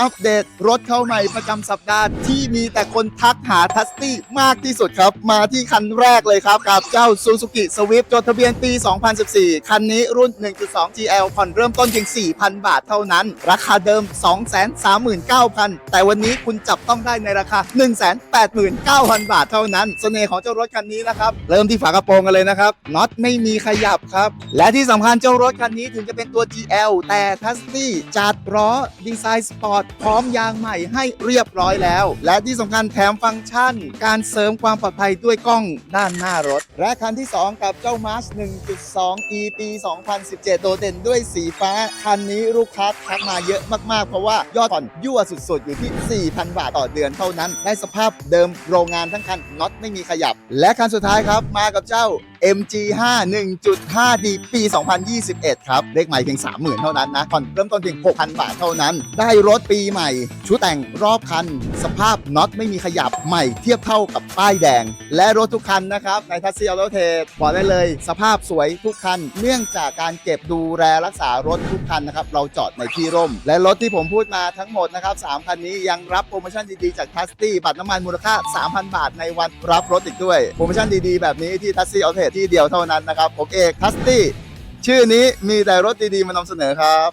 อัปเดตรถเข้าใหม่ประจำสัปดาห์ที่มีแต่คนทักหาทัสตี้มากที่สุดครับ มาที่คันแรกเลยครับ กับเจ้า Suzuki Swift จดทะเบียนปี 2014 คันนี้รุ่น 1.2 GL ผ่อนเริ่มต้นเพียง 4,000 บาทเท่านั้น ราคาเดิม 239,000 แต่วันนี้คุณจับต้องได้ในราคา 189,000 บาทเท่านั้น เสน่ห์ของเจ้ารถคันนี้นะครับ เริ่มที่ฝากระโปรงกันเลยนะครับน็อตไม่มีขยับครับ และที่สำคัญเจ้ารถคันนี้ถึงจะเป็นตัว GL แต่ทัสตี้จัดล้อดีไซน์สปอร์ตพร้อมยางใหม่ให้เรียบร้อยแล้ว และที่สำคัญแถมฟังก์ชัน การเสริมความปลอดภัยด้วยกล้องด้านหน้ารถ และคันที่ 2 กับเจ้า March 1.2 E ปี 2017 โดดเด่นด้วยสีฟ้า คันนี้ลูกค้าทักมาเยอะมากๆ เพราะว่ายอดผ่อนยั่วสุดๆ อยู่ที่ 4,000 บาทต่อเดือนเท่านั้น ได้สภาพเดิมโรงงานทั้งคันน็อตไม่มีขยับ และคันสุดท้ายครับมากับเจ้า MG5 1.5D ปี 2021 ครับ เลขใหม่เพียง 30,000 เท่านั้นนะผ่อนเริ่มต้นเพียง 6,000 บาทเท่านั้น ได้รถปีใหม่ ชุดแต่งรอบคัน สภาพน็อตไม่มีขยับใหม่เทียบเท่ากับป้ายแดง และรถทุกคันนะครับ ในทัสซี่ออโตเทสบอกได้เลย สภาพสวยทุกคัน เนื่องจากการเก็บดูแลรักษารถทุกคันนะครับเราจอดในที่ร่ม และรถที่ผมพูดมาทั้งหมดนะครับ3คันนี้ยังรับโปรโมชั่นดีๆจากทัสตี้บัตรน้ำมันมูลค่า 3,000 บาทในวันรับรถอีกด้วยโปรโมชั่นดีๆแบบนี้ที่ทัสซี่ออโตเทสที่เดียวเท่านั้นนะครับ ผมเอกทัสตี้ ชื่อนี้มีแต่รถดีๆมานำเสนอครับ